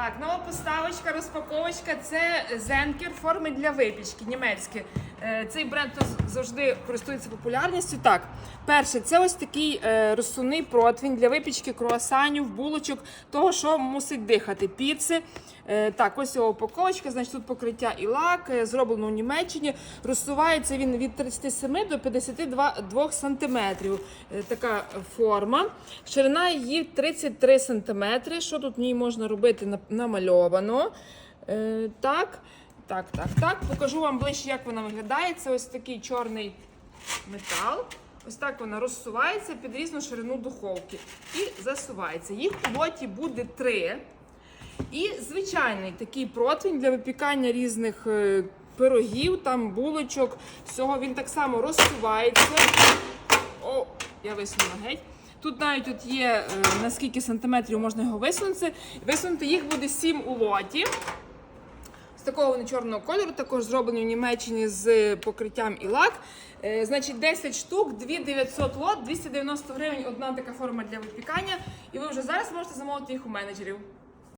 Так, нова поставочка, розпаковочка це Зенкер форми для випічки німецькі. Е, Цей бренд у завжди користується популярністю. Так, перше, це ось такий е, розсувний противень для випічки круасанів, булочок, того, що мусить дихати. Піци. Е, Так, ось його упаковочка, значить тут покриття і лак, зроблено в Німеччині. Розсувається він від 37 до 52 сантиметрів. Е, Така форма. Ширина її 33 сантиметри. Що тут в ній можна робити? Намальовано. Так, так, так, так. Покажу вам ближче, як вона виглядає. Це ось такий чорний метал. Ось так вона розсувається під різну ширину духовки і засувається. Їх у лоті буде три. І звичайний такий противень для випікання різних е, пирогів, там булочок. Всього він так само розсувається. О, я висунула геть. Тут навіть от є е, на скільки сантиметрів можна його висунути. Висунути їх буде 7 у лоті. З такого вони чорного кольору, також зроблені в Німеччині з покриттям і лак. Е, значить, 10 штук, 2900 лот, 290 гривень одна така форма для випікання. І ви вже зараз можете замовити їх у менеджерів.